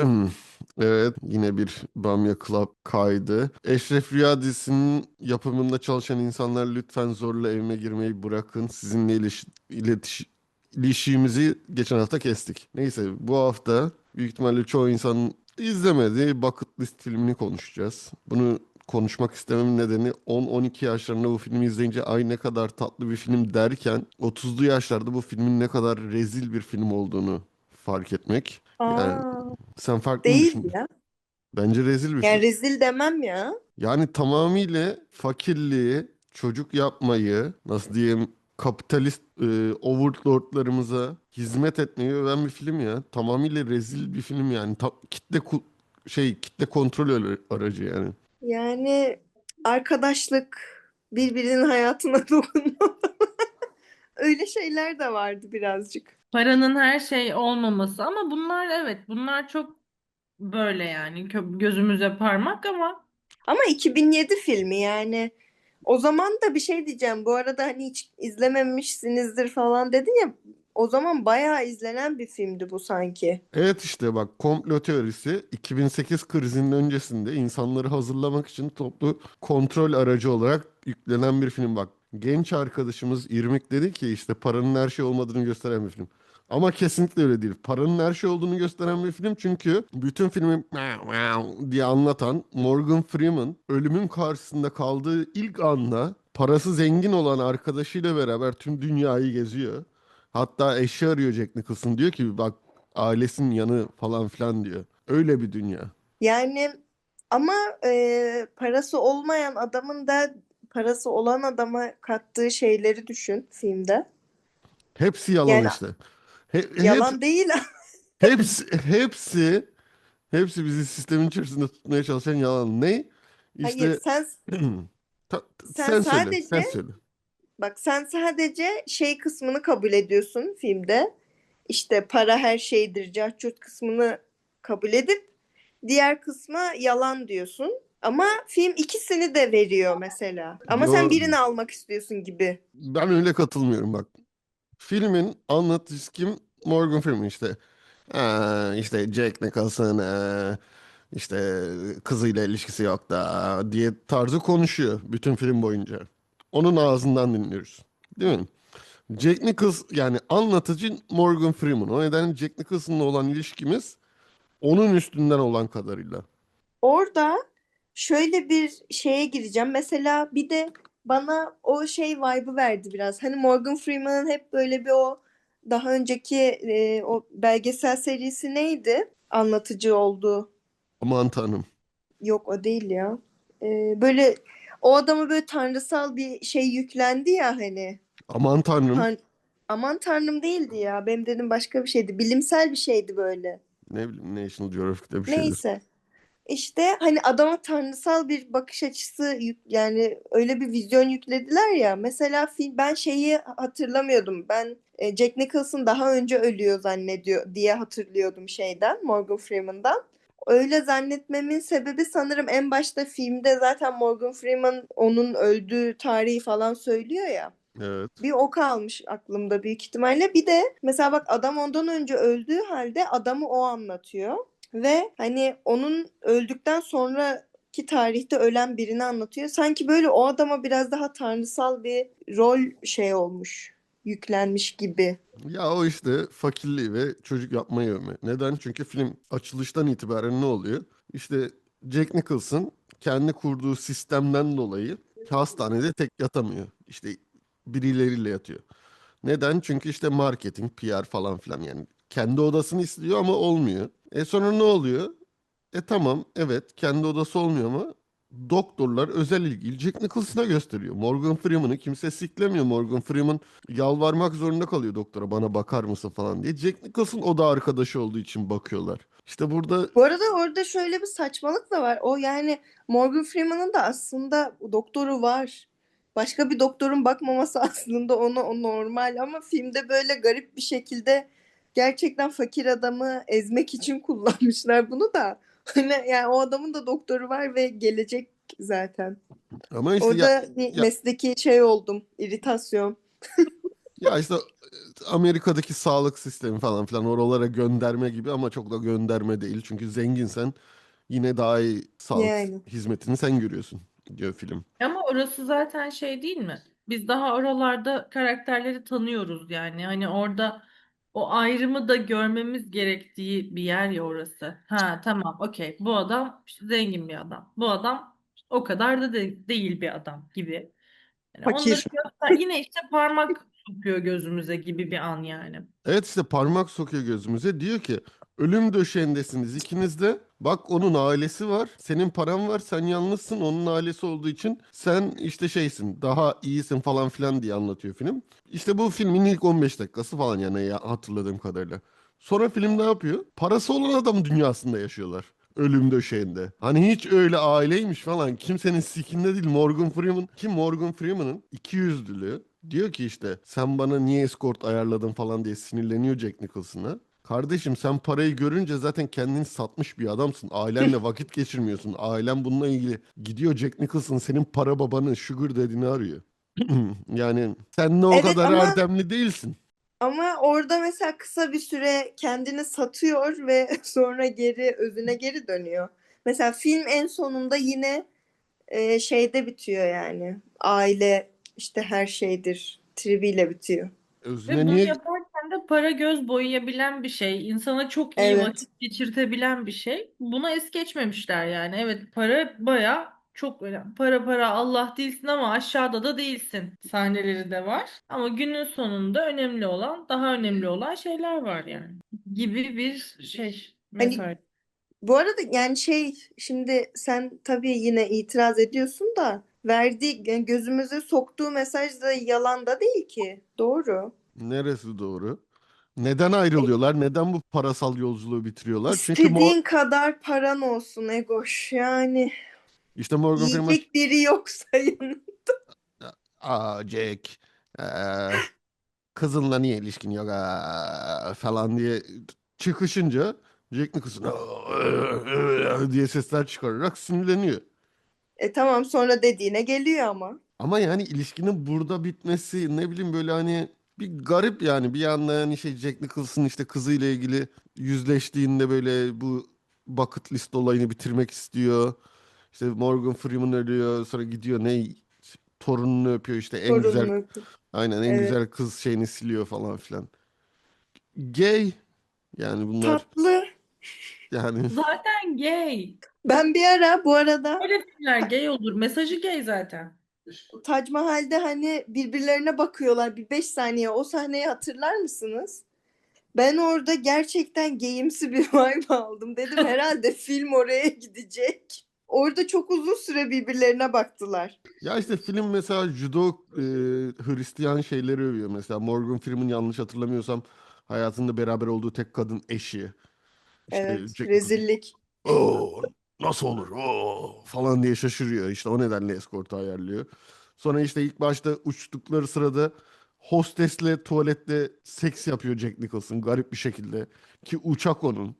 Evet, yine bir Bamya Club kaydı. Eşref Rüya dizisinin yapımında çalışan insanlar lütfen zorla evime girmeyi bırakın. Sizinle iliş iletiş ilişiğimizi geçen hafta kestik. Neyse, bu hafta büyük ihtimalle çoğu insan izlemedi. Bucket List filmini konuşacağız. Bunu konuşmak istememin nedeni 10-12 yaşlarında bu filmi izleyince ay ne kadar tatlı bir film derken 30'lu yaşlarda bu filmin ne kadar rezil bir film olduğunu fark etmek. Yani Aa, sen farklı değil düşündün? ya. Bence rezil bir Yani film. rezil demem ya. Yani tamamıyla fakirliği, çocuk yapmayı, nasıl diyeyim, kapitalist e, overlordlarımıza hizmet etmeyi öven bir film ya. Tamamıyla rezil bir film yani. Ta- kitle ku- şey kitle kontrol ara- aracı yani. Yani arkadaşlık, birbirinin hayatına dokunma. Öyle şeyler de vardı birazcık. Paranın her şey olmaması ama bunlar evet bunlar çok böyle yani Kö- gözümüze parmak ama Ama 2007 filmi yani. O zaman da bir şey diyeceğim. Bu arada hani hiç izlememişsinizdir falan dedin ya. O zaman bayağı izlenen bir filmdi bu sanki. Evet işte bak komplo teorisi 2008 krizinin öncesinde insanları hazırlamak için toplu kontrol aracı olarak yüklenen bir film bak. Genç arkadaşımız İrmik dedi ki işte paranın her şey olmadığını gösteren bir film. Ama kesinlikle öyle değil. Paranın her şey olduğunu gösteren bir film çünkü bütün filmi diye anlatan Morgan Freeman ölümün karşısında kaldığı ilk anda parası zengin olan arkadaşıyla beraber tüm dünyayı geziyor. Hatta eşi arıyor Jack Nicholson diyor ki bak ailesinin yanı falan filan diyor. Öyle bir dünya. Yani ama e, parası olmayan adamın da parası olan adama kattığı şeyleri düşün filmde. Hepsi yalan Yani işte. He- hep- yalan değil. hepsi hepsi hepsi bizi sistemin içerisinde tutmaya çalışan yalan. Ne? Hayır İşte sen Ta- sen sen söyle, sen sadece söyle. bak sen sadece şey kısmını kabul ediyorsun filmde. İşte para her şeydir, cahçurt kısmını kabul edip diğer kısma yalan diyorsun. Ama film ikisini de veriyor mesela. Ama sen Yo, birini almak istiyorsun gibi. ben öyle katılmıyorum bak. Filmin anlatıcısı kim? Morgan Freeman işte. Ha, işte Jack Nicholson ha, işte kızıyla ilişkisi yok da diye tarzı konuşuyor bütün film boyunca. Onun ağzından dinliyoruz. Değil mi? Jack Nicholson yani anlatıcı Morgan Freeman. O nedenle Jack Nicholson'la olan ilişkimiz onun üstünden olan kadarıyla. Orada şöyle bir şeye gireceğim. Mesela bir de bana o şey vibe'ı verdi biraz. Hani Morgan Freeman'ın hep böyle bir o daha önceki e, o belgesel serisi neydi? Anlatıcı olduğu. Aman tanrım. Yok o değil ya. E, böyle o adama böyle tanrısal bir şey yüklendi ya hani. Aman tanrım. Tan- Aman tanrım değildi ya. Benim dedim başka bir şeydi. Bilimsel bir şeydi böyle. Ne bileyim National Geographic'te bir şeydi. Neyse. İşte hani adama tanrısal bir bakış açısı yük, yani öyle bir vizyon yüklediler ya. Mesela film ben şeyi hatırlamıyordum. Ben e, Jack Nicholson daha önce ölüyor zannediyor diye hatırlıyordum şeyden Morgan Freeman'dan. Öyle zannetmemin sebebi sanırım en başta filmde zaten Morgan Freeman onun öldüğü tarihi falan söylüyor ya. Evet. Bir o kalmış aklımda büyük ihtimalle. Bir de mesela bak adam ondan önce öldüğü halde adamı o anlatıyor. Ve hani onun öldükten sonraki tarihte ölen birini anlatıyor. Sanki böyle o adama biraz daha tanrısal bir rol şey olmuş, yüklenmiş gibi. Ya o işte fakirliği ve çocuk yapmayı övme. Neden? Çünkü film açılıştan itibaren ne oluyor? İşte Jack Nicholson kendi kurduğu sistemden dolayı hastanede tek yatamıyor. İşte birileriyle yatıyor. Neden? Çünkü işte marketing, PR falan filan yani. Kendi odasını istiyor ama olmuyor. E sonra ne oluyor? E tamam evet kendi odası olmuyor ama doktorlar özel ilgiyi Jack Nicholson'a gösteriyor. Morgan Freeman'ı kimse siklemiyor. Morgan Freeman yalvarmak zorunda kalıyor doktora bana bakar mısın falan diye. Jack Nicholson o da arkadaşı olduğu için bakıyorlar. İşte burada Bu arada orada şöyle bir saçmalık da var. O yani Morgan Freeman'ın da aslında doktoru var. Başka bir doktorun bakmaması aslında ona o normal ama filmde böyle garip bir şekilde gerçekten fakir adamı ezmek için kullanmışlar bunu da. Hani yani o adamın da doktoru var ve gelecek zaten. ama işte ya, Orada bir ya mesleki şey oldum, iritasyon. Ya işte e, Amerika'daki sağlık sistemi falan filan oralara gönderme gibi ama çok da gönderme değil. Çünkü zenginsen yine daha iyi sağlık Yani. hizmetini sen görüyorsun diyor film. Ama orası zaten şey değil mi? Biz daha oralarda karakterleri tanıyoruz yani. Hani orada o ayrımı da görmemiz gerektiği bir yer ya orası. Ha tamam okey bu adam işte zengin bir adam. Bu adam o kadar da de- değil bir adam gibi. Yani onları Fakir. göster yine işte parmak sokuyor gözümüze gibi bir an yani. Evet işte parmak sokuyor gözümüze. Diyor ki ölüm döşeğindesiniz ikiniz de. Bak onun ailesi var. Senin paran var. Sen yalnızsın. Onun ailesi olduğu için sen işte şeysin. Daha iyisin falan filan diye anlatıyor film. İşte bu filmin ilk 15 dakikası falan yani ya hatırladığım kadarıyla. Sonra film ne yapıyor? Parası olan adam dünyasında yaşıyorlar. Ölüm döşeğinde. Hani hiç öyle aileymiş falan. Kimsenin sikinde değil. Morgan Freeman. Kim Morgan Freeman'ın iki yüzlülüğü. Diyor ki işte sen bana niye escort ayarladın falan diye sinirleniyor Jack Nicholson'a. Kardeşim sen parayı görünce zaten kendini satmış bir adamsın. Ailenle vakit geçirmiyorsun. Ailen bununla ilgili gidiyor Jack Nicholson senin para babanı sugar dediğini arıyor. Yani sen de o Evet kadar ama- erdemli değilsin. Ama orada mesela kısa bir süre kendini satıyor ve sonra geri özüne geri dönüyor. Mesela film en sonunda yine e, şeyde bitiyor yani. Aile işte her şeydir tribiyle bitiyor. Ve Özüne bunu niye yaparken de para göz boyayabilen bir şey, insana çok iyi Evet. vakit geçirtebilen bir şey. Buna es geçmemişler yani. Evet para baya çok önemli. Para para Allah değilsin ama aşağıda da değilsin sahneleri de var. Ama günün sonunda önemli olan, daha önemli olan şeyler var yani. Gibi bir şey Hani mesaj. Bu arada yani şey şimdi sen tabii yine itiraz ediyorsun da verdiği yani gözümüze soktuğu mesaj da yalan da değil ki. Doğru. Neresi doğru? Neden ayrılıyorlar? Neden bu parasal yolculuğu bitiriyorlar? Çünkü Mo- İstediğin kadar paran olsun Egoş. Yani işte Morgan Freeman yiyecek biri yoksa yanında. Aa Jack eee, kızınla niye ilişkin yok aa, falan diye çıkışınca Jack Nicholson "Aa, diye sesler çıkararak sinirleniyor. E tamam sonra dediğine geliyor ama. Ama yani ilişkinin burada bitmesi ne bileyim böyle hani bir garip yani bir yanda yani şey Jack Nicholson işte kızıyla ilgili yüzleştiğinde böyle bu bucket list olayını bitirmek istiyor. İşte Morgan Freeman ölüyor sonra gidiyor ne torununu öpüyor işte en güzel Torununu. Aynen en Evet. güzel kız şeyini siliyor falan filan. Gay yani bunlar Tatlı. yani Zaten gay. Ben bir ara bu arada Öyle filmler gay olur. Mesajı gay zaten. Tac Mahal'de hani birbirlerine bakıyorlar bir 5 saniye. O sahneyi hatırlar mısınız? Ben orada gerçekten geyimsi bir vibe aldım. Dedim herhalde film oraya gidecek. Orada çok uzun süre birbirlerine baktılar. ya işte film mesela judo e, Hristiyan şeyleri övüyor mesela Morgan Freeman yanlış hatırlamıyorsam hayatında beraber olduğu tek kadın eşi. İşte Evet, Jack rezillik. "Oo, nasıl olur Oo," falan diye şaşırıyor işte o nedenle eskortu ayarlıyor. Sonra işte ilk başta uçtukları sırada hostesle tuvalette seks yapıyor Jack Nicholson garip bir şekilde ki uçak onun.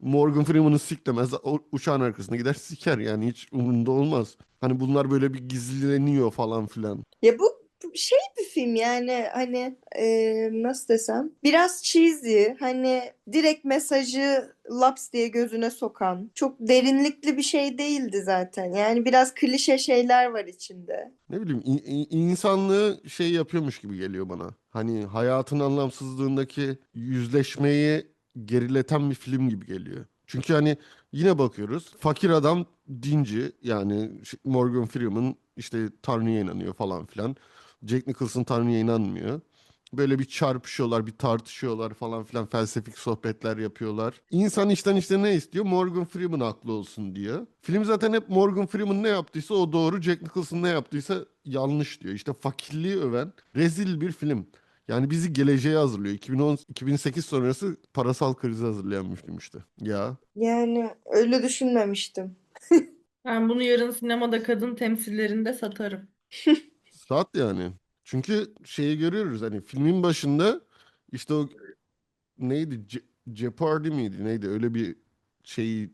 Morgan Freeman'ı siklemez. O uçağın arkasına gider siker yani hiç umurunda olmaz. Hani bunlar böyle bir gizleniyor falan filan. Ya bu bu şey bir film yani hani e, nasıl desem biraz cheesy hani direkt mesajı laps diye gözüne sokan çok derinlikli bir şey değildi zaten yani biraz klişe şeyler var içinde. Ne bileyim in- in- insanlığı şey yapıyormuş gibi geliyor bana. Hani hayatın anlamsızlığındaki yüzleşmeyi gerileten bir film gibi geliyor. Çünkü hani yine bakıyoruz. Fakir adam dinci yani Morgan Freeman işte Tanrı'ya inanıyor falan filan. Jack Nicholson Tanrı'ya inanmıyor. Böyle bir çarpışıyorlar, bir tartışıyorlar falan filan felsefik sohbetler yapıyorlar. İnsan içten işte ne istiyor? Morgan Freeman haklı olsun diyor. Film zaten hep Morgan Freeman ne yaptıysa o doğru, Jack Nicholson ne yaptıysa yanlış diyor. İşte fakirliği öven rezil bir film. Yani bizi geleceğe hazırlıyor. 2010 2008 sonrası parasal krizi hazırlayan bir film işte. Ya Yani öyle düşünmemiştim. Ben bunu yarın sinemada kadın temsillerinde satarım. saat yani. Çünkü şeyi görüyoruz hani filmin başında işte o neydi Je- Jeopardy miydi neydi öyle bir şeyle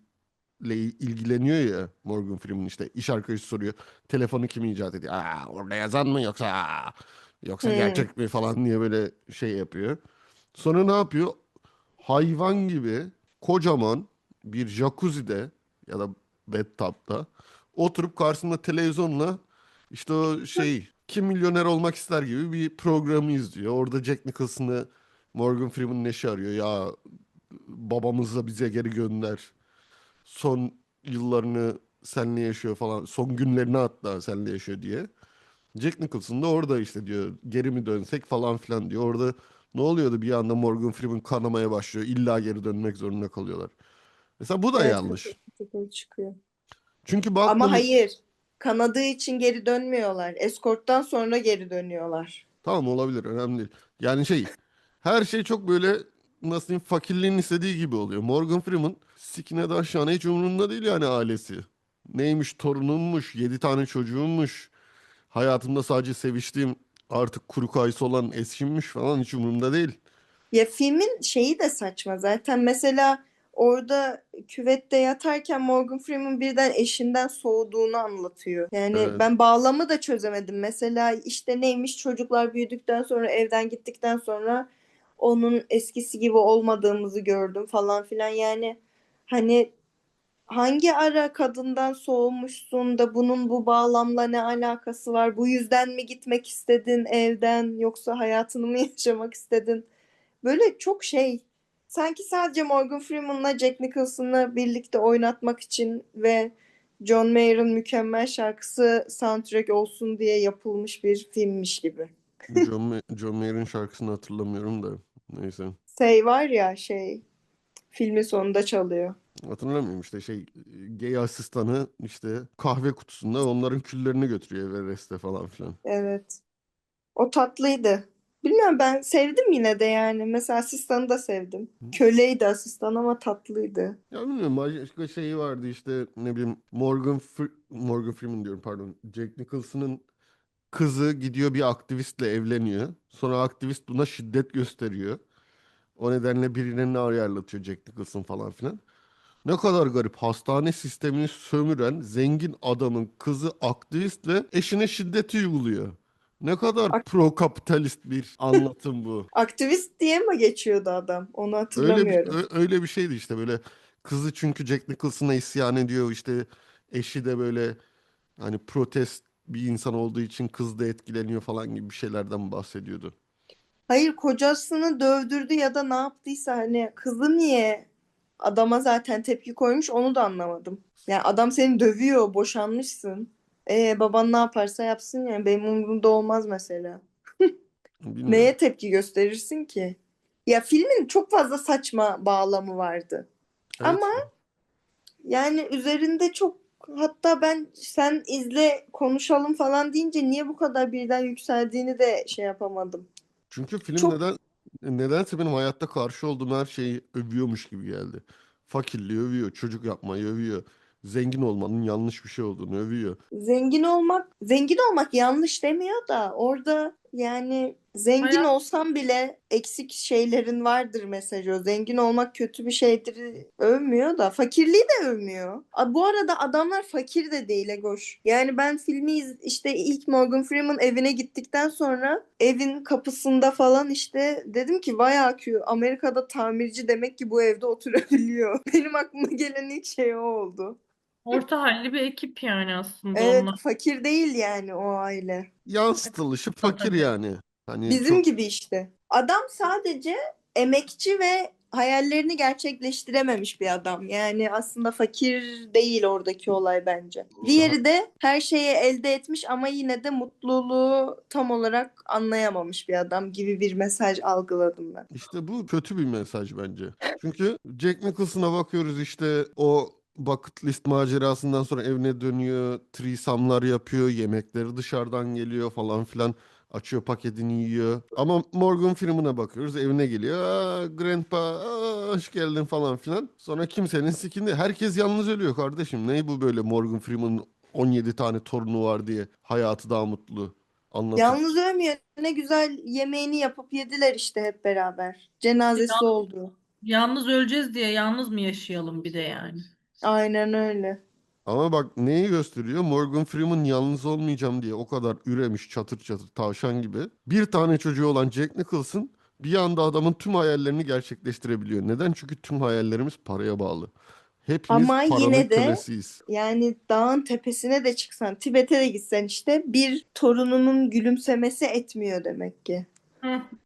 ilgileniyor ya Morgan Freeman işte iş arkadaşı soruyor telefonu kim icat ediyor Aa, orada yazan mı yoksa Yoksa Hmm. gerçek mi falan diye böyle şey yapıyor. Sonra ne yapıyor? Hayvan gibi kocaman bir jacuzzi'de ya da bathtub'da oturup karşısında televizyonla işte o şey kim milyoner olmak ister gibi bir programı izliyor. Orada Jack Nicholson'ı Morgan Freeman'ın eşi arıyor. Ya babamızla bize geri gönder. Son yıllarını seninle yaşıyor falan. Son günlerini hatta seninle yaşıyor diye. Jack Nicholson da orada işte diyor geri mi dönsek falan filan diyor. Orada ne oluyordu bir anda Morgan Freeman kanamaya başlıyor. İlla geri dönmek zorunda kalıyorlar. Mesela bu da Evet, yanlış. çıkıyor. Çünkü Ama Batman'ın hayır. Kanadığı için geri dönmüyorlar. Eskorttan sonra geri dönüyorlar. tamam olabilir önemli değil. Yani şey her şey çok böyle nasıl diyeyim fakirliğin istediği gibi oluyor. Morgan Freeman sikine de aşağına hiç umurunda değil yani ailesi. Neymiş torunummuş, yedi tane çocuğummuş. Hayatımda sadece seviştiğim artık kuru kayısı olan eşimmiş falan hiç umurumda değil. Ya filmin şeyi de saçma zaten. Mesela orada küvette yatarken Morgan Freeman birden eşinden soğuduğunu anlatıyor. Yani Evet. ben bağlamı da çözemedim. Mesela işte neymiş çocuklar büyüdükten sonra evden gittikten sonra onun eskisi gibi olmadığımızı gördüm falan filan. Yani hani hangi ara kadından soğumuşsun da bunun bu bağlamla ne alakası var? Bu yüzden mi gitmek istedin evden yoksa hayatını mı yaşamak istedin? Böyle çok şey sanki sadece Morgan Freeman'la Jack Nicholson'la birlikte oynatmak için ve John Mayer'ın mükemmel şarkısı soundtrack olsun diye yapılmış bir filmmiş gibi. John, Ma- John Mayer'in şarkısını hatırlamıyorum da neyse. Say var ya şey filmin sonunda çalıyor. Hatırlamıyorum işte şey gay asistanı işte kahve kutusunda onların küllerini götürüyor Everest'e falan filan. Evet. O tatlıydı. Bilmiyorum ben sevdim yine de yani. Mesela asistanı da sevdim. Köleydi asistan ama tatlıydı. Ya bilmiyorum başka şeyi vardı işte ne bileyim Morgan Fre- Morgan Freeman diyorum pardon. Jack Nicholson'ın kızı gidiyor bir aktivistle evleniyor. Sonra aktivist buna şiddet gösteriyor. O nedenle birilerini ayarlatıyor Jack Nicholson falan filan. Ne kadar garip. Hastane sistemini sömüren zengin adamın kızı aktivist ve eşine şiddeti uyguluyor. Ne kadar Ak- pro kapitalist bir anlatım bu. Aktivist diye mi geçiyordu adam? Onu Öyle bir hatırlamıyorum. ö- öyle bir şeydi işte böyle kızı çünkü Jack Nicholson'a isyan ediyor işte eşi de böyle hani protest bir insan olduğu için kız da etkileniyor falan gibi bir şeylerden bahsediyordu. Hayır kocasını dövdürdü ya da ne yaptıysa hani kızı niye adama zaten tepki koymuş onu da anlamadım. Yani adam seni dövüyor, boşanmışsın. E baban ne yaparsa yapsın yani benim umurumda olmaz mesela. Bilmiyorum. Neye tepki gösterirsin ki? Ya filmin çok fazla saçma bağlamı vardı. Evet. Ama yani üzerinde çok hatta ben sen izle konuşalım falan deyince niye bu kadar birden yükseldiğini de şey yapamadım. Çünkü film Çok- neden nedense benim hayatta karşı olduğum her şeyi övüyormuş gibi geldi. Fakirliği övüyor, çocuk yapmayı övüyor, zengin olmanın yanlış bir şey olduğunu övüyor. Zengin olmak, zengin olmak yanlış demiyor da orada yani zengin Hayat- olsam bile eksik şeylerin vardır mesajı. Zengin olmak kötü bir şeydir övmüyor da fakirliği de övmüyor. Bu arada adamlar fakir de değil Egoş. Yani ben filmi iz- işte ilk Morgan Freeman evine gittikten sonra evin kapısında falan işte dedim ki vay akü Amerika'da tamirci demek ki bu evde oturabiliyor. Benim aklıma gelen ilk şey o oldu. Orta halli bir ekip yani aslında Evet, onlar. fakir değil yani o aile. Yansıtılışı fakir yani. Hani Bizim çok gibi işte. Adam sadece emekçi ve hayallerini gerçekleştirememiş bir adam. Yani aslında fakir değil oradaki olay bence. Diğeri de her şeyi elde etmiş ama yine de mutluluğu tam olarak anlayamamış bir adam gibi bir mesaj algıladım ben. İşte bu kötü bir mesaj bence. Çünkü Jack Nicholson'a bakıyoruz işte o bucket list macerasından sonra evine dönüyor, threesome'lar yapıyor, yemekleri dışarıdan geliyor falan filan. Açıyor paketini yiyor. Ama Morgan Freeman'a bakıyoruz evine geliyor. Aa, grandpa aa, hoş geldin falan filan. Sonra kimsenin sikinde. Herkes yalnız ölüyor kardeşim. Ne bu böyle Morgan Freeman'ın 17 tane torunu var diye hayatı daha mutlu anlatıyor. Yalnız ölmüyor. Ne güzel yemeğini yapıp yediler işte hep beraber. Cenazesi oldu. Yalnız öleceğiz diye yalnız mı yaşayalım bir de yani? Aynen öyle. Ama bak neyi gösteriyor? Morgan Freeman yalnız olmayacağım diye o kadar üremiş çatır çatır tavşan gibi. Bir tane çocuğu olan Jack Nicholson bir anda adamın tüm hayallerini gerçekleştirebiliyor. Neden? Çünkü tüm hayallerimiz paraya bağlı. Hepimiz Ama paranın yine de- kölesiyiz. Yani dağın tepesine de çıksan, Tibet'e de gitsen işte bir torununun gülümsemesi etmiyor demek ki.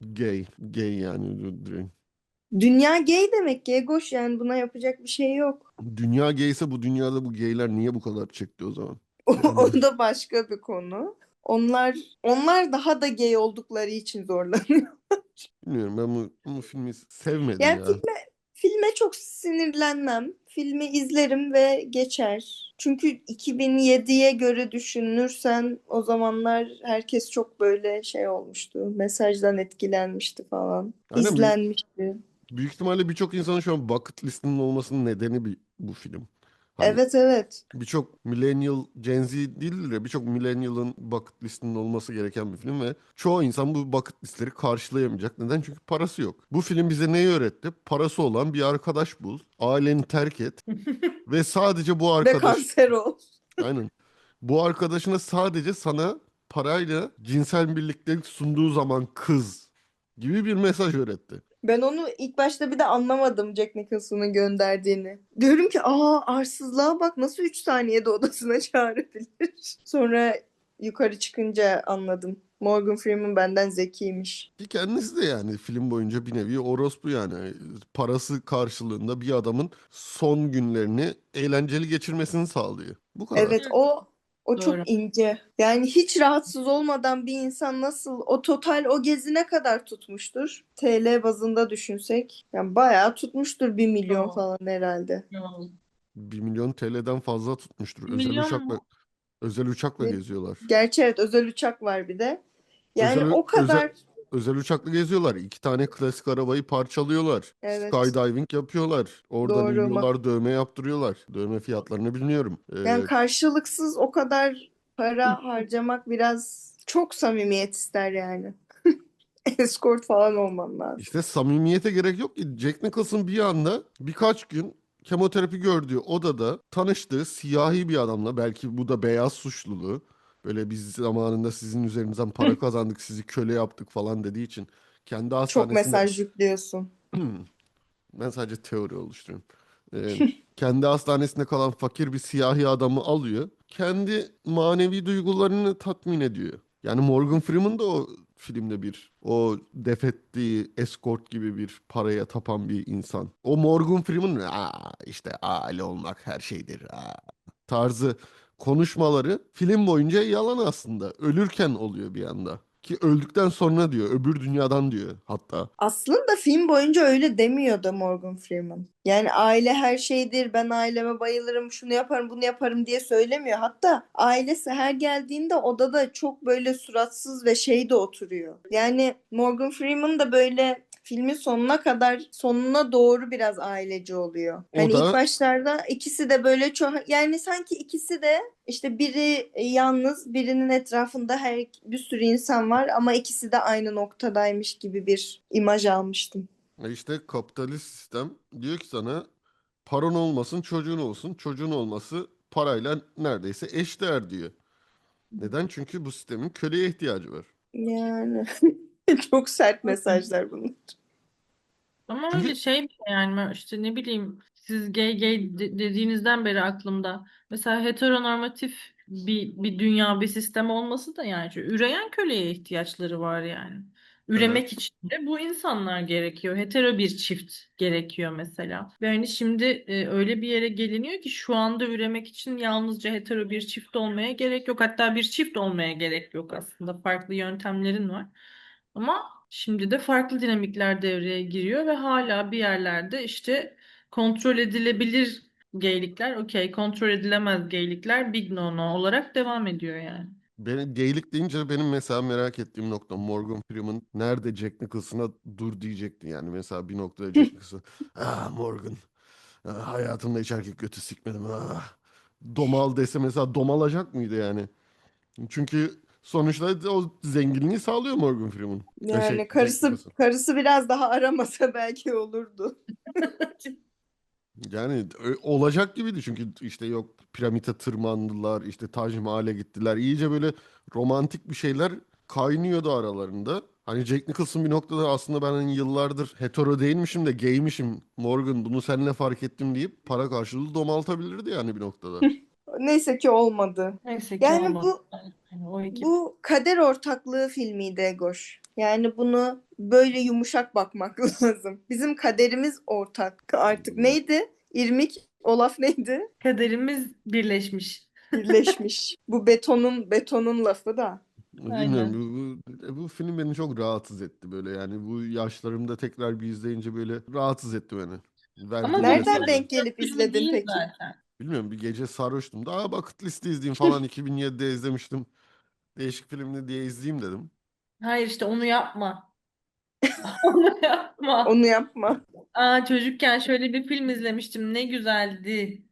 Gay. Gay yani. Dünya gay demek ki Egoş yani buna yapacak bir şey yok. Dünya gayse bu dünyada bu gayler niye bu kadar çekti o zaman? O, o da başka bir konu. Onlar onlar daha da gay oldukları için zorlanıyor. Bilmiyorum ben bu, bu filmi sevmedim Yani ya. filme, filme çok sinirlenmem. Filmi izlerim ve geçer. Çünkü 2007'ye göre düşünürsen o zamanlar herkes çok böyle şey olmuştu. Mesajdan etkilenmişti falan. Aynen, İzlenmişti. Büyük ihtimalle birçok insanın şu an bucket listinin olmasının nedeni bir, bu film. Hani Evet evet. birçok millennial, Gen Z değil de birçok millennial'ın bucket listinin olması gereken bir film ve çoğu insan bu bucket listleri karşılayamayacak. Neden? Çünkü parası yok. Bu film bize neyi öğretti? Parası olan bir arkadaş bul, aileni terk et ve sadece bu Ve arkadaş kanser ol. Aynen. Bu arkadaşına sadece sana parayla cinsel birliktelik sunduğu zaman kız gibi bir mesaj öğretti. Ben onu ilk başta bir de anlamadım Jack Nicholson'ın gönderdiğini. Diyorum ki aa arsızlığa bak nasıl 3 saniyede odasına çağırabilir. Sonra yukarı çıkınca anladım. Morgan Freeman benden zekiymiş. Ki kendisi de yani film boyunca bir nevi orospu yani. Parası karşılığında bir adamın son günlerini eğlenceli geçirmesini sağlıyor. Bu kadar. Evet o o Doğru. çok ince. Yani hiç rahatsız olmadan bir insan nasıl o total o gezi ne kadar tutmuştur? TL bazında düşünsek. Yani bayağı tutmuştur bir milyon Tamam. falan herhalde. 1 milyon TL'den fazla tutmuştur. Özel Milyon uçakla mu? özel uçakla Evet. geziyorlar. Gerçi evet özel uçak var bir de. Yani Özel- o kadar Özel uçakla geziyorlar. İki tane klasik arabayı parçalıyorlar. Evet. Skydiving yapıyorlar. Oradan Doğru, iniyorlar, dövme yaptırıyorlar. Dövme fiyatlarını bilmiyorum. Ee, Yani karşılıksız o kadar para harcamak biraz çok samimiyet ister yani. Escort falan olman lazım. İşte samimiyete gerek yok ki. Jack Nicholson bir anda birkaç gün kemoterapi gördüğü odada tanıştığı siyahi bir adamla belki bu da beyaz suçluluğu böyle biz zamanında sizin üzerinizden para kazandık sizi köle yaptık falan dediği için kendi Çok hastanesinde mesaj yüklüyorsun. ben sadece teori oluşturuyorum. Ee, kendi hastanesinde kalan fakir bir siyahi adamı alıyor. Kendi manevi duygularını tatmin ediyor. Yani Morgan Freeman da o filmde bir o def ettiği escort gibi bir paraya tapan bir insan. O Morgan Freeman Aa, işte aile olmak her şeydir aa, tarzı konuşmaları film boyunca yalan aslında. Ölürken oluyor bir anda. Ki öldükten sonra diyor, öbür dünyadan diyor hatta. Aslında film boyunca öyle demiyordu Morgan Freeman. Yani aile her şeydir, ben aileme bayılırım, şunu yaparım, bunu yaparım diye söylemiyor. Hatta ailesi her geldiğinde odada çok böyle suratsız ve şey de oturuyor. Yani Morgan Freeman da böyle filmin sonuna kadar sonuna doğru biraz aileci oluyor. O Hani da- ilk başlarda ikisi de böyle çok yani sanki ikisi de işte biri yalnız birinin etrafında her bir sürü insan var ama ikisi de aynı noktadaymış gibi bir imaj almıştım. E İşte kapitalist sistem diyor ki sana paran olmasın çocuğun olsun. Çocuğun olması parayla neredeyse eşdeğer diyor. Neden? Çünkü bu sistemin köleye ihtiyacı var. Yani çok sert mesajlar bunlar. Ama Çünkü- öyle şey bile yani işte ne bileyim siz gay gay de- dediğinizden beri aklımda mesela heteronormatif bir bir dünya bir sistem olması da yani çünkü üreyen köleye ihtiyaçları var yani. Üremek için de bu insanlar gerekiyor. Hetero bir çift gerekiyor mesela. Ve hani şimdi e, öyle bir yere geliniyor ki şu anda üremek için yalnızca hetero bir çift olmaya gerek yok. Hatta bir çift olmaya gerek yok aslında. Farklı yöntemlerin var. Ama şimdi de farklı dinamikler devreye giriyor ve hala bir yerlerde işte kontrol edilebilir geylikler, okey, kontrol edilemez geylikler big no no olarak devam ediyor yani. Benim geylik deyince benim mesela merak ettiğim nokta Morgan Freeman nerede Jack Nicholson'a dur diyecekti yani mesela bir noktada Jack Nicholson ah Morgan ah, hayatımda hiç erkek götü sikmedim ah. Domal dese mesela domalacak mıydı yani? Çünkü sonuçta o zenginliği sağlıyor Morgan Freeman. Ee, şey, Yani Jack karısı Nicholson. karısı biraz daha aramasa belki olurdu. Yani ö- olacak gibiydi çünkü işte yok piramite tırmandılar, işte Taj Mahal'e gittiler. İyice böyle romantik bir şeyler kaynıyordu aralarında. Hani Jack Nicholson bir noktada aslında ben hani yıllardır hetero değilmişim de gaymişim Morgan bunu seninle fark ettim deyip para karşılığı domaltabilirdi yani bir noktada. Neyse ki olmadı. Neyse ki Yani olmadı. bu Yani o ekip. bu kader ortaklığı filmiydi Egoş. Yani bunu böyle yumuşak bakmak lazım. Bizim kaderimiz ortak artık. Neydi? İrmik, Olaf neydi? Kaderimiz birleşmiş. Birleşmiş. Bu betonun betonun lafı da. Bilmiyorum bu, bu, bu film beni çok rahatsız etti böyle yani bu yaşlarımda tekrar bir izleyince böyle rahatsız etti beni. Verdiği Ama Nereden denk gelip izledin peki? zaten. Bilmiyorum bir gece sarhoştum. Daha bucket liste izleyeyim falan 2007'de izlemiştim. Değişik filmdi diye izleyeyim dedim. Hayır işte onu yapma. Onu yapma. Onu yapma. Aa, çocukken şöyle bir film izlemiştim ne güzeldi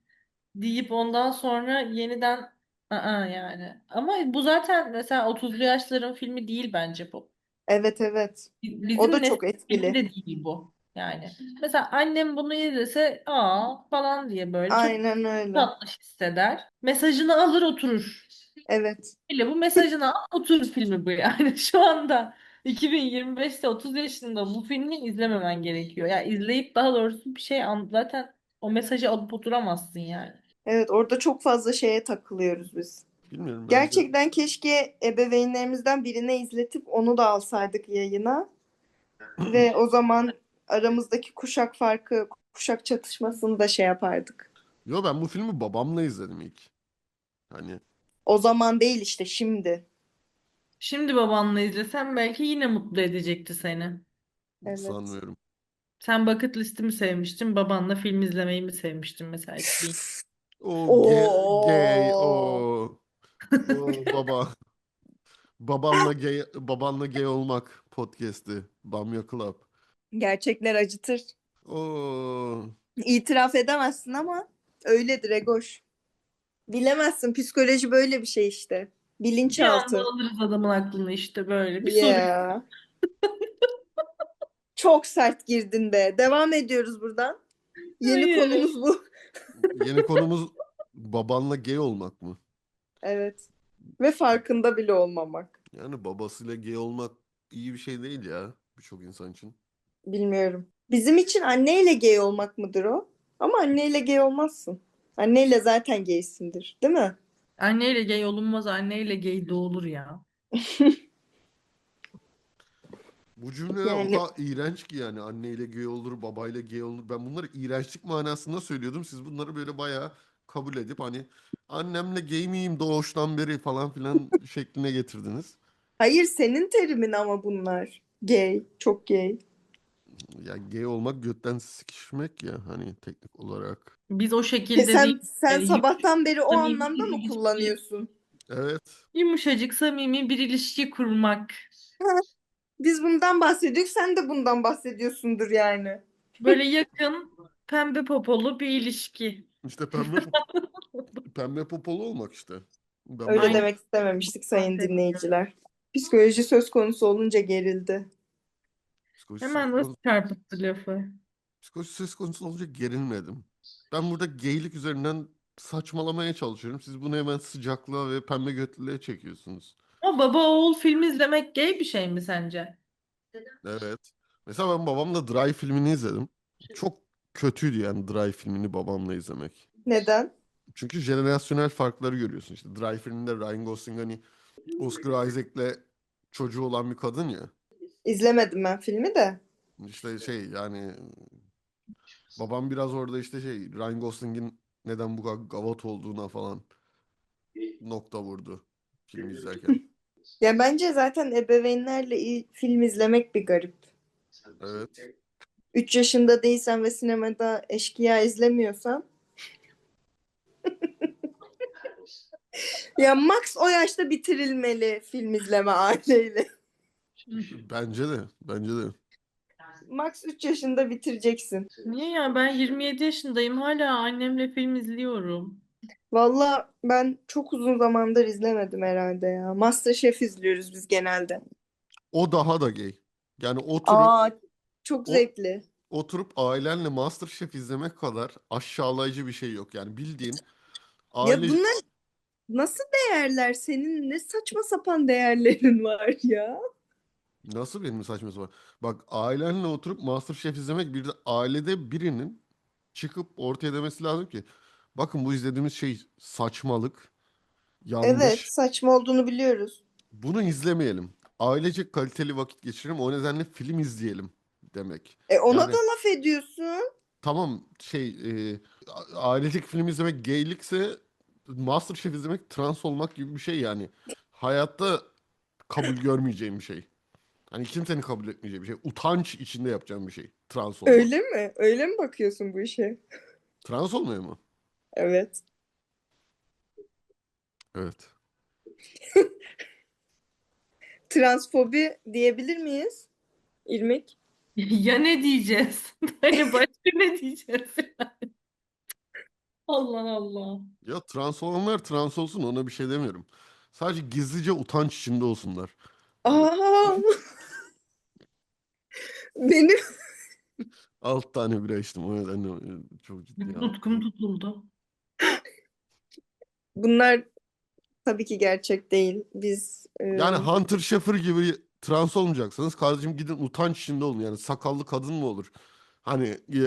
deyip ondan sonra yeniden aa, yani. Ama bu zaten mesela 30'lu yaşların filmi değil bence bu. Evet evet. Bizim O da neslin çok filmi etkili. de değil bu. Yani mesela annem bunu izlese aa falan diye böyle çok Aynen öyle. tatlı hisseder. Mesajını alır oturur. Evet. Bile bu mesajını al otur filmi bu yani. Şu anda 2025'te 30 yaşında bu filmi izlememen gerekiyor. Ya izleyip daha doğrusu bir şey an zaten o mesajı alıp oturamazsın yani. Evet orada çok fazla şeye takılıyoruz biz. Bilmiyorum bence Gerçekten keşke ebeveynlerimizden birine izletip onu da alsaydık yayına. Ve o zaman aramızdaki kuşak farkı, kuşak çatışmasını da şey yapardık. Yo ben bu filmi babamla izledim ilk. Hani O zaman değil işte şimdi. Şimdi babanla izlesen belki yine mutlu edecekti seni. Evet. sanmıyorum. Sen bucket listimi sevmiştin, babanla film izlemeyi mi sevmiştin mesela? İkisi. O ge- gay o o baba babanla gay babanla gay olmak podcast'i Bamya Club. Gerçekler acıtır. O İtiraf edemezsin ama öyledir Egoş. Bilemezsin. Psikoloji böyle bir şey işte. Bir Bilinçaltı. anda alırız adamın aklını işte böyle bir soru. Çok sert girdin de. Devam ediyoruz buradan. Yeni Hayır. konumuz bu. yeni konumuz babanla gay olmak mı? Evet. Ve farkında bile olmamak. Yani babasıyla gay olmak iyi bir şey değil ya birçok insan için. Bilmiyorum. Bizim için anneyle gay olmak mıdır o? Ama anneyle gay olmazsın. Anneyle zaten gaysindir, değil mi? Anneyle gay olunmaz, anneyle gay doğulur ya. Bu cümleler o Yani- kadar iğrenç ki yani anneyle gay olur, babayla gay olur. Ben bunları iğrençlik manasında söylüyordum. Siz bunları böyle bayağı kabul edip hani annemle gay miyim doğuştan beri falan filan şekline getirdiniz. Hayır senin terimin ama bunlar. Gay, çok gay. Ya gay olmak götten sikişmek ya hani teknik olarak. Biz o E şekilde sen değil. sen e, sabahtan beri o samimi anlamda bir mı ilişki. kullanıyorsun? Evet. Yumuşacık, samimi bir ilişki kurmak. Biz bundan bahsediyoruz, sen de bundan bahsediyorsundur yani. Böyle yakın, pembe popolu bir ilişki. İşte pembe pembe popolu olmak işte. Ben Öyle Aynen. demek istememiştik sayın dinleyiciler. Psikoloji söz konusu olunca gerildi. Psikoloji Hemen söz nasıl konusu, çarpıttı lafı? psikoloji söz konusu olunca gerilmedim. Ben burada gaylik üzerinden saçmalamaya çalışıyorum. Siz bunu hemen sıcaklığa ve pembe götlülüğe çekiyorsunuz. O baba oğul film izlemek gay bir şey mi sence? Evet. Mesela ben babamla Drive filmini izledim. Çok kötüydü yani Drive filmini babamla izlemek. Neden? Çünkü jenerasyonel farkları görüyorsun. İşte Drive filminde Ryan Gosling hani Oscar Isaac'le çocuğu olan bir kadın ya. İzlemedim ben filmi de. İşte şey yani babam biraz orada işte şey Ryan Gosling'in neden bu kadar gavat olduğuna falan nokta vurdu film izlerken. Ya bence zaten ebeveynlerle iyi film izlemek bir garip. Evet. 3 yaşında değilsen ve sinemada eşkıya izlemiyorsan. Ya max o yaşta bitirilmeli film izleme aileyle. Bence de. Bence de. Max 3 yaşında bitireceksin. Niye ya? Ben 27 yaşındayım. Hala annemle film izliyorum. Valla ben çok uzun zamandır izlemedim herhalde ya. MasterChef izliyoruz biz genelde. O daha da gay. Yani oturup Aa çok O- zevkli. oturup ailenle MasterChef izlemek kadar aşağılayıcı bir şey yok. Yani bildiğin Ya aile bunlar nasıl değerler? Senin ne saçma sapan değerlerin var ya. Nasıl benim saçma sapan. Bak ailenle oturup MasterChef izlemek bir de ailede birinin çıkıp ortaya demesi lazım ki bakın bu izlediğimiz şey saçmalık, Evet, yanlış. saçma olduğunu biliyoruz. Bunu izlemeyelim. Ailecek kaliteli vakit geçirelim. O nedenle film izleyelim demek. E ona Yani da laf ediyorsun. tamam şey e, a- ailecek film izlemek geylikse MasterChef izlemek trans olmak gibi bir şey yani. Hayatta kabul görmeyeceğim bir şey. Hani kimsenin kabul etmeyeceği bir şey. Utanç içinde yapacağım bir şey. Trans olmak. Öyle mi? Öyle mi bakıyorsun bu işe? Trans olmuyor mu? Evet. Evet. Transfobi diyebilir miyiz? İlmik. Ya ne diyeceğiz? Hani başka ne diyeceğiz yani? Allah Allah. Ya trans olanlar trans olsun ona bir şey demiyorum. Sadece gizlice utanç içinde olsunlar. Aa! Benim alt tane bira içtim o nedenle e, çok ciddi Nutkum aldım. tutuldu. bunlar tabii ki gerçek değil. Biz Yani e, Hunter Schafer gibi trans olmayacaksanız kardeşim gidin utanç içinde olun. Yani sakallı kadın mı olur? Hani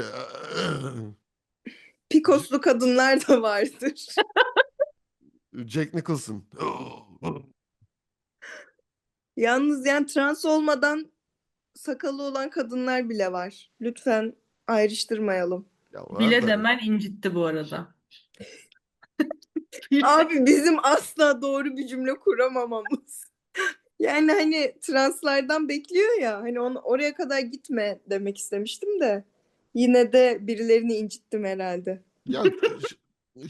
pikoslu kadınlar da vardır. Jack Nicholson. Yalnız yani trans olmadan sakalı olan kadınlar bile var. Lütfen ayrıştırmayalım. Ya var Bile da demen incitti bu arada. Abi bizim asla doğru bir cümle kuramamamız. Yani hani translardan bekliyor ya hani onu oraya kadar gitme demek istemiştim de yine de birilerini incittim herhalde. ya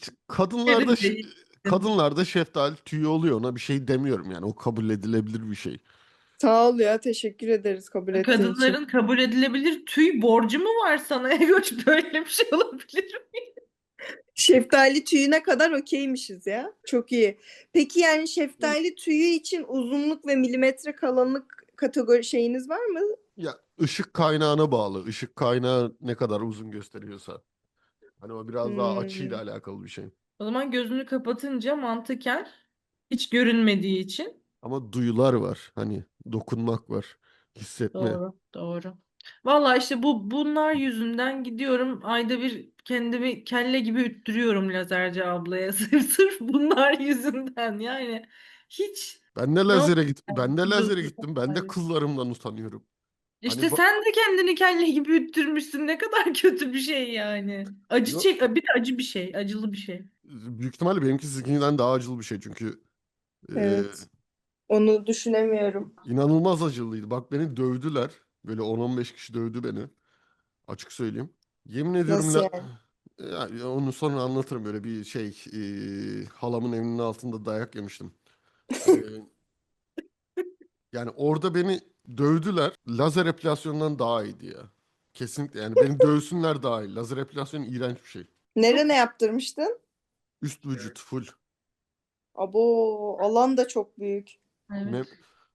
ş- kadınlarda ş- kadınlarda şeftali tüyü oluyor ona bir şey demiyorum yani o kabul edilebilir bir şey. Sağ ol ya teşekkür ederiz kabul ettiğin için. Kadınların kabul edilebilir tüy borcu mu var sana Egoç? Böyle bir şey olabilir mi? Şeftali tüyüne kadar okeymişiz ya. Çok iyi. Peki yani şeftali tüyü için uzunluk ve milimetre kalınlık kategori şeyiniz var mı? Ya ışık kaynağına bağlı. Işık kaynağı ne kadar uzun gösteriyorsa. Hani o biraz daha açıyla Hmm. alakalı bir şey. O zaman gözünü kapatınca mantıken hiç görünmediği için Ama duyular var. Hani dokunmak var. Hissetme. doğru doğru. Vallahi işte bu bunlar yüzünden gidiyorum ayda bir kendimi kelle gibi üttürüyorum lazerci ablaya sırf sırf bunlar yüzünden yani hiç Ben de ne lazere git ben de lazere gittim. Ben de kapatmayın. kıllarımdan utanıyorum. İşte Hani ba- sen de kendini kelle gibi üttürmüşsün. Ne kadar kötü bir şey yani. Acı çek, bir de acı bir şey, acılı bir şey. büyük ihtimalle benimki sizinkinden daha acılı bir şey çünkü e, Evet. Onu düşünemiyorum. inanılmaz acılıydı. Bak beni dövdüler. Böyle 10-15 kişi dövdü beni. Açık söyleyeyim. Yemin ediyorum Nasıl la yani? Ya, onu sonra anlatırım böyle bir şey e, halamın evinin altında dayak yemiştim. E, yani orada beni dövdüler. Lazer epilasyondan daha iyiydi ya. Kesinlikle yani beni dövsünler daha iyi. Lazer epilasyon iğrenç bir şey. Nerene yaptırmıştın? Üst vücut full. Abo alan da çok büyük. Evet, Mem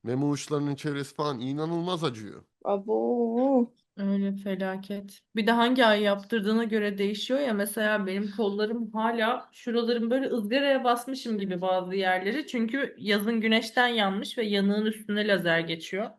meme uçlarının çevresi falan inanılmaz acıyor. Abo. öyle felaket. Bir de hangi ay yaptırdığına göre değişiyor ya. Mesela benim kollarım hala şuralarım böyle ızgaraya basmışım gibi bazı yerleri. Çünkü yazın güneşten yanmış ve yanığın üstüne lazer geçiyor.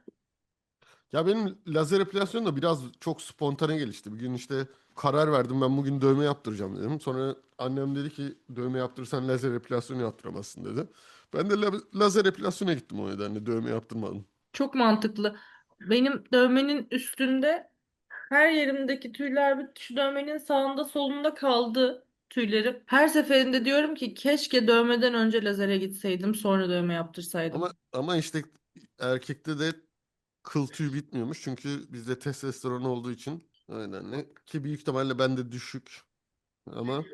Ya benim lazer epilasyon da biraz çok spontane gelişti. Bir gün işte karar verdim ben bugün dövme yaptıracağım dedim. Sonra annem dedi ki dövme yaptırırsan lazer epilasyonu yaptıramazsın dedi. Ben de la- lazer epilasyona gittim o nedenle dövme yaptırmadım. Çok mantıklı. Benim dövmenin üstünde her yerimdeki tüyler bir şu dövmenin sağında solunda kaldı tüylerim. Her seferinde diyorum ki keşke dövmeden önce lazere gitseydim sonra dövme yaptırsaydım. Ama ama işte erkekte de kıl tüy bitmiyormuş. Çünkü bizde testosteron olduğu için o nedenle ki büyük ihtimalle bende düşük ama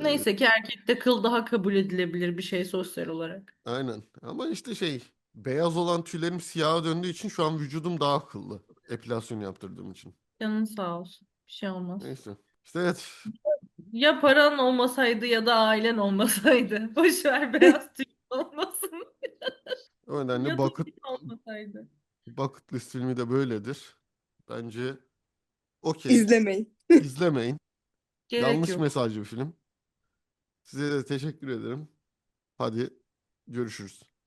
e, Neyse ki erkekte kıl daha kabul edilebilir bir şey sosyal olarak. aynen. Ama işte şey beyaz olan tüylerim siyaha döndüğü için şu an vücudum daha akıllı. Epilasyon yaptırdığım için. Canın sağ olsun. Bir şey olmaz. Neyse. İşte evet. Ya paran olmasaydı ya da ailen olmasaydı. Boş ver beyaz tüy olmasın. O nedenle Ya da Bucket, hiç olmasaydı. Bucket List filmi de böyledir. Bence Okey. İzlemeyin. İzlemeyin. Gerek Yanlış yok. mesajlı bir film. Size de teşekkür ederim. Hadi görüşürüz.